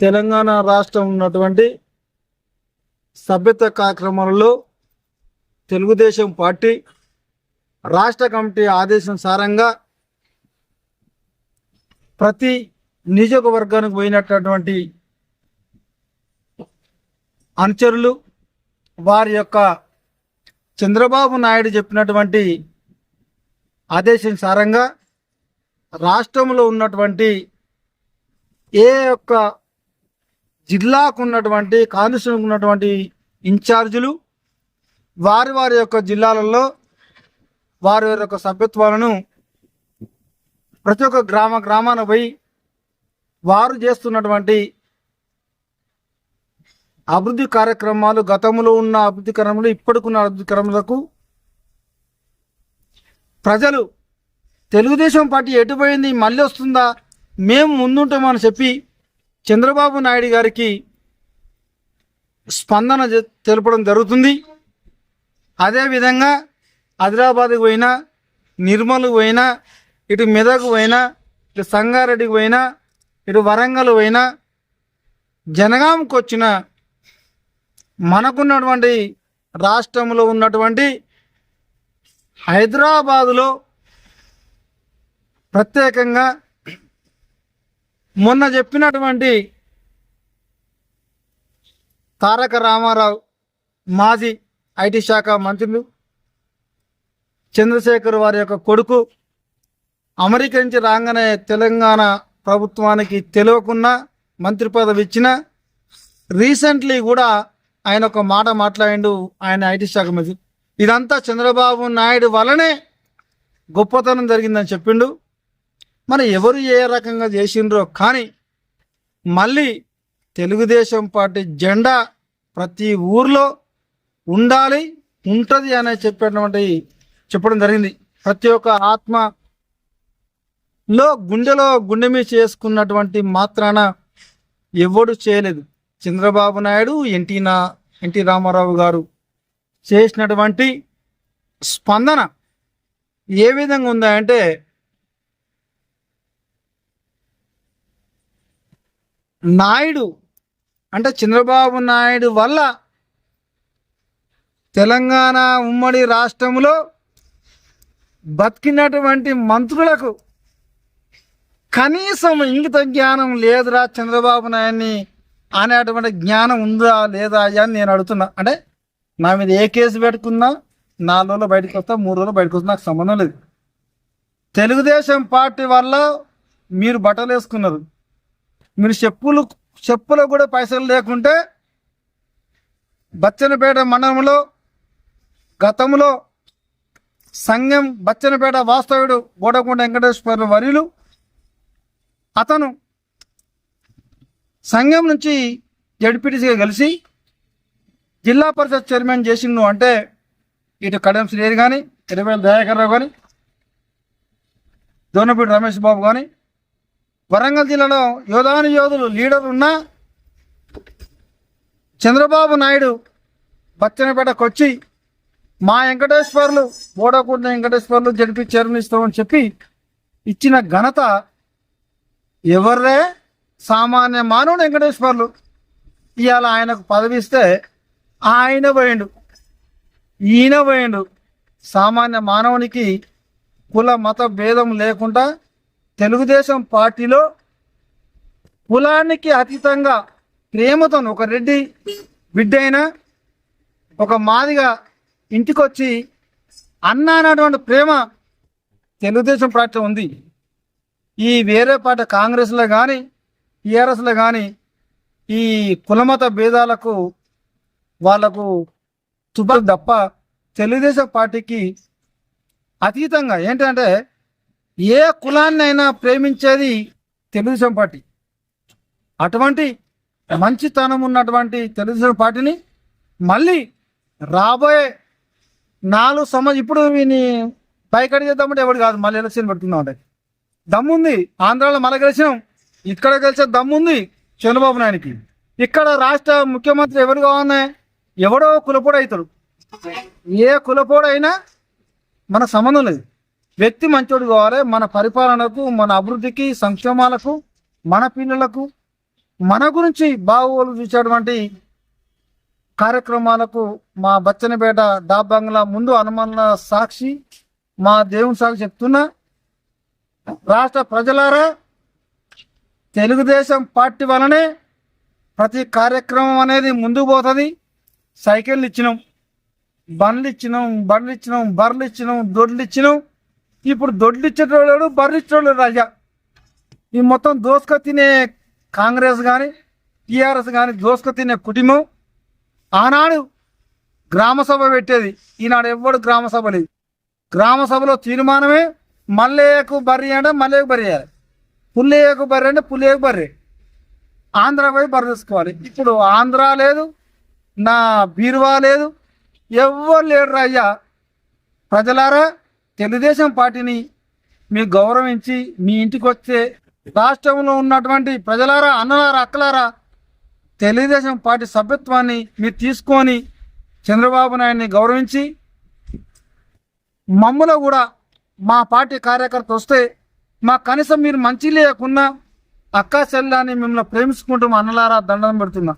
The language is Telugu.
తెలంగాణ రాష్ట్రం ఉన్నటువంటి సభ్యత కార్యక్రమాలలో తెలుగుదేశం పార్టీ రాష్ట్ర కమిటీ ఆదేశం సారంగా ప్రతి నియోజకవర్గానికి పోయినటువంటి అనుచరులు వారి యొక్క చంద్రబాబు నాయుడు చెప్పినటువంటి ఆదేశం సారంగా రాష్ట్రంలో ఉన్నటువంటి ఏ యొక్క జిల్లాకు ఉన్నటువంటి కాన్స్టిట్యూన్సీకి ఉన్నటువంటి ఇన్ఛార్జీలు వారి వారి యొక్క జిల్లాలలో వారి వారి యొక్క సభ్యత్వాలను ప్రతి ఒక్క గ్రామ గ్రామాన పోయి వారు చేస్తున్నటువంటి అభివృద్ధి కార్యక్రమాలు గతంలో ఉన్న అభివృద్ధి క్రమంలో ఇప్పటికున్న అభివృద్ధి క్రమాలకు ప్రజలు తెలుగుదేశం పార్టీ ఎటుపోయింది మళ్ళీ వస్తుందా మేము ముందుంటామని చెప్పి చంద్రబాబు నాయుడు గారికి స్పందన తెలపడం జరుగుతుంది. అదేవిధంగా ఆదిలాబాద్కి పోయినా నిర్మల్కి పోయినా ఇటు మెదక్ పోయినా ఇటు సంగారెడ్డికి పోయినా ఇటు వరంగల్ పోయినా జనగాంకి వచ్చిన మనకున్నటువంటి రాష్ట్రంలో ఉన్నటువంటి హైదరాబాదులో ప్రత్యేకంగా మొన్న చెప్పినటువంటి తారక రామారావు మాజీ ఐటీ శాఖ మంత్రులు చంద్రశేఖర్ వారి యొక్క కొడుకు అమెరికా నుంచి రాగానే తెలంగాణ ప్రభుత్వానికి తెలియకుండా మంత్రి పదవి ఇచ్చిన రీసెంట్లీ కూడా ఆయన ఒక మాట మాట్లాడిండు ఆయన ఐటీ శాఖ మంత్రి. ఇదంతా చంద్రబాబు నాయుడు వలనే గొప్పతనం జరిగిందని చెప్పిండు. మరి ఎవరు ఏ రకంగా చేసిండ్రో కానీ మళ్ళీ తెలుగుదేశం పార్టీ జెండా ప్రతి ఊర్లో ఉండాలి ఉంటుంది అని చెప్పినటువంటి చెప్పడం జరిగింది. ప్రతి ఒక్క ఆత్మలో గుండెలో గుండె మీద చేసుకున్నటువంటి మాత్రాన ఎవడు చేయలేదు. చంద్రబాబు నాయుడు ఎన్టీ నా ఎన్టీ రామారావు గారు చేసినటువంటి స్పందన ఏ విధంగా ఉందా అంటే నాయుడు అంటే చంద్రబాబు నాయుడు వల్ల తెలంగాణ ఉమ్మడి రాష్ట్రంలో బతికినటువంటి మంత్రులకు కనీసం ఇంగిత జ్ఞానం లేదురా చంద్రబాబు నాయుడిని అనేటువంటి జ్ఞానం ఉందా లేదా అయ్యా అని నేను అడుగుతున్నా. అంటే నా మీద ఏ కేసు పెట్టుకున్నా నాలుగు రోజులు బయటకు వస్తా మూడు రోజులు బయటకు వస్తా నాకు సంబంధం లేదు. తెలుగుదేశం పార్టీ వల్ల మీరు బట్టలు వేసుకున్నారు. మీరు చెప్పులు చెప్పులో కూడా పైసలు లేకుంటే బచ్చనపేట మండలంలో గతంలో సంఘం బచ్చనపేట వాస్తవుడు గోడకొండ వెంకటేశ్వర వర్యులు అతను సంఘం నుంచి జడ్పీటీసీగా కలిసి జిల్లా పరిషత్ చైర్మన్ చేసిండు అంటే ఇటు కడెం శ్రీహరి కానీ ఇరవేల దయాకర్ రావు కానీ దోనపూడి రమేష్ బాబు కానీ వరంగల్ జిల్లాలో యోధాను యోధులు లీడర్ ఉన్నా చంద్రబాబు నాయుడు బచ్చనపేటకు వచ్చి మా వెంకటేశ్వర్లు బోడకూడిన వెంకటేశ్వర్లు జరిపి చైర్మన్ చెప్పి ఇచ్చిన ఘనత ఎవరే సామాన్య మానవుడు వెంకటేశ్వర్లు. ఇవాళ ఆయనకు పదవిస్తే ఆయన పోయిండు. ఈయన పోయిండు. సామాన్య మానవునికి కుల మత భేదం లేకుండా తెలుగుదేశం పార్టీలో కులానికి అతీతంగా ప్రేమతో ఒక రెడ్డి బిడ్డ ఒక మాదిగా ఇంటికొచ్చి అన్న అనేటువంటి ప్రేమ తెలుగుదేశం పార్టీలో ఉంది. ఈ వేరే పార్టీ కాంగ్రెస్లో కానీ టీఆర్ఎస్లో కానీ ఈ కులమత భేదాలకు వాళ్ళకు తుబ తప్ప తెలుగుదేశం పార్టీకి అతీతంగా ఏంటంటే ఏ కులాన్ని అయినా ప్రేమించేది తెలుగుదేశం పార్టీ. అటువంటి మంచితనం ఉన్నటువంటి తెలుగుదేశం పార్టీని మళ్ళీ రాబోయే నాలుగు సంవత్సరం ఇప్పుడు వీని పైకడి చేద్దామంటే ఎవరు కాదు మళ్ళీ ఎలక్షన్ పెడుతున్నాం అంటే. దమ్ముంది ఆంధ్రాలో మళ్ళీ గెలిచినాం ఇక్కడ గెలిచే దమ్ముంది చంద్రబాబు నాయుడికి. ఇక్కడ రాష్ట్ర ముఖ్యమంత్రి ఎవరు కావాలన్నా ఎవడో కులపోడు అవుతాడు. ఏ కులపోడైనా మన సంబంధం లేదు. వ్యక్తి మంచోడు కావాలి. మన పరిపాలనకు మన అభివృద్ధికి సంక్షేమాలకు మన పిల్లలకు మన గురించి బాగోలు చూసేటువంటి కార్యక్రమాలకు మా బచ్చనపేట డాబ్ ముందు హనుమాన్ల సాక్షి మా దేవుని సాక్షి చెప్తున్నా. రాష్ట్ర ప్రజలారా తెలుగుదేశం పార్టీ వలనే ప్రతి కార్యక్రమం అనేది ముందుకు పోతుంది. సైకిళ్ళు ఇచ్చినాం బండ్లు ఇచ్చినాం బండ్లు ఇచ్చినాం బర్రెలు ఇచ్చినాం దొడ్లు ఇచ్చినాం. ఇప్పుడు దొడ్లు ఇచ్చేటోళ్ళు బర్రెలు ఇచ్చేటోళ్ళు రాజా. ఈ మొత్తం దోసుక తినే కాంగ్రెస్ కానీ టీఆర్ఎస్ కానీ దోసుక తినే కుటుంబం ఆనాడు గ్రామసభ పెట్టేది. ఈనాడు ఎవ్వడు గ్రామసభ లేదు. గ్రామసభలో తీర్మానమే మల్లయ్యకు బర్రె అంటే మల్లయ్యకు బర్రె చేయాలి పుల్లయ్యకు బర్రె అంటే పుల్లయ్యకు బర్రె. ఆంధ్ర పోయి బర్రె తీసుకోవాలి ఇప్పుడు ఆంధ్ర లేదు నా బీరువా లేదు ఎవ్వరు లేడు అయ్యా ప్రజలారా తెలుగుదేశం పార్టీని మీరు గౌరవించి మీ ఇంటికి వస్తే రాష్ట్రంలో ఉన్నటువంటి ప్రజలారా అన్నలారా అక్కలారా తెలుగుదేశం పార్టీ సభ్యత్వాన్ని మీరు తీసుకొని చంద్రబాబు నాయుడిని గౌరవించి మమ్మలో కూడా మా పార్టీ కార్యకర్త వస్తే మా కనీసం మీరు మంచి లేకున్నా అక్కా చెల్లని మిమ్మల్ని ప్రేమించుకుంటూ మా అన్నలారా దండం పెడుతున్నా.